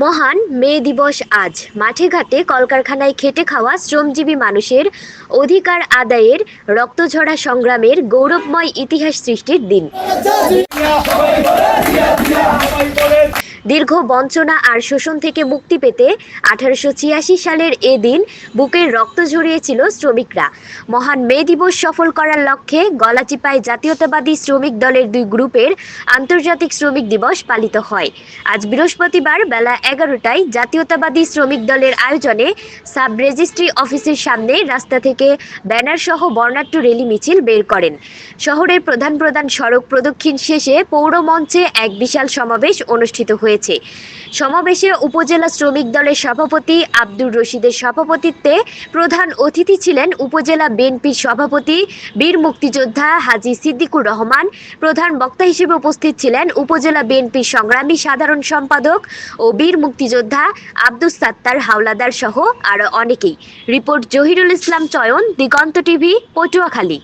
মহান মে দিবস আজ। মাঠে ঘাটে কলকারখানায় খেটে খাওয়া শ্রমজীবী মানুষের অধিকার আদায়ের রক্তঝরা সংগ্রামের গৌরবময় ইতিহাস সৃষ্টির দিন। দীর্ঘ বঞ্চনা আর শোষণ থেকে মুক্তি পেতে আঠারোশো ছিয়াশি সালের এ দিন বুকের রক্ত ঝরিয়েছিল শ্রমিকরা। মহান মে দিবস সফল করার লক্ষ্যে গলাচিপায় জাতীয়তাবাদী শ্রমিক দলের দুই গ্রুপের আন্তর্জাতিক শ্রমিক দিবস পালিত হয়। আজ বৃহস্পতিবার বেলা এগারোটায় জাতীয়তাবাদী শ্রমিক দলের আয়োজনে সাব রেজিস্ট্রি অফিসের সামনে রাস্তা থেকে ব্যানার সহ বর্ণাঢ্য রেলি মিছিল বের করেন। শহরের প্রধান প্রধান সড়ক প্রদক্ষিণ শেষে পৌর মঞ্চে এক বিশাল সমাবেশ অনুষ্ঠিত হয়েছে। সমাবেশে উপজেলা শ্রমিক দলের সভাপতি আব্দুর রশিদের সভাপতিত্বে প্রধান অতিথি ছিলেন উপজেলা বিএনপির সভাপতি, বীর মুক্তিযোদ্ধা হাজী সিদ্দিকুর রহমান। প্রধান বক্তা হিসেবে উপস্থিত ছিলেন উপজেলা বিএনপির সংগ্রামী সাধারণ সম্পাদক ও বীর মুক্তিযোদ্ধা আব্দুস সাত্তার হাওলাদার সহ আরও অনেকেই। রিপোর্ট জহিরুল ইসলাম চয়ন, দিগন্ত টিভি, পটুয়াখালী।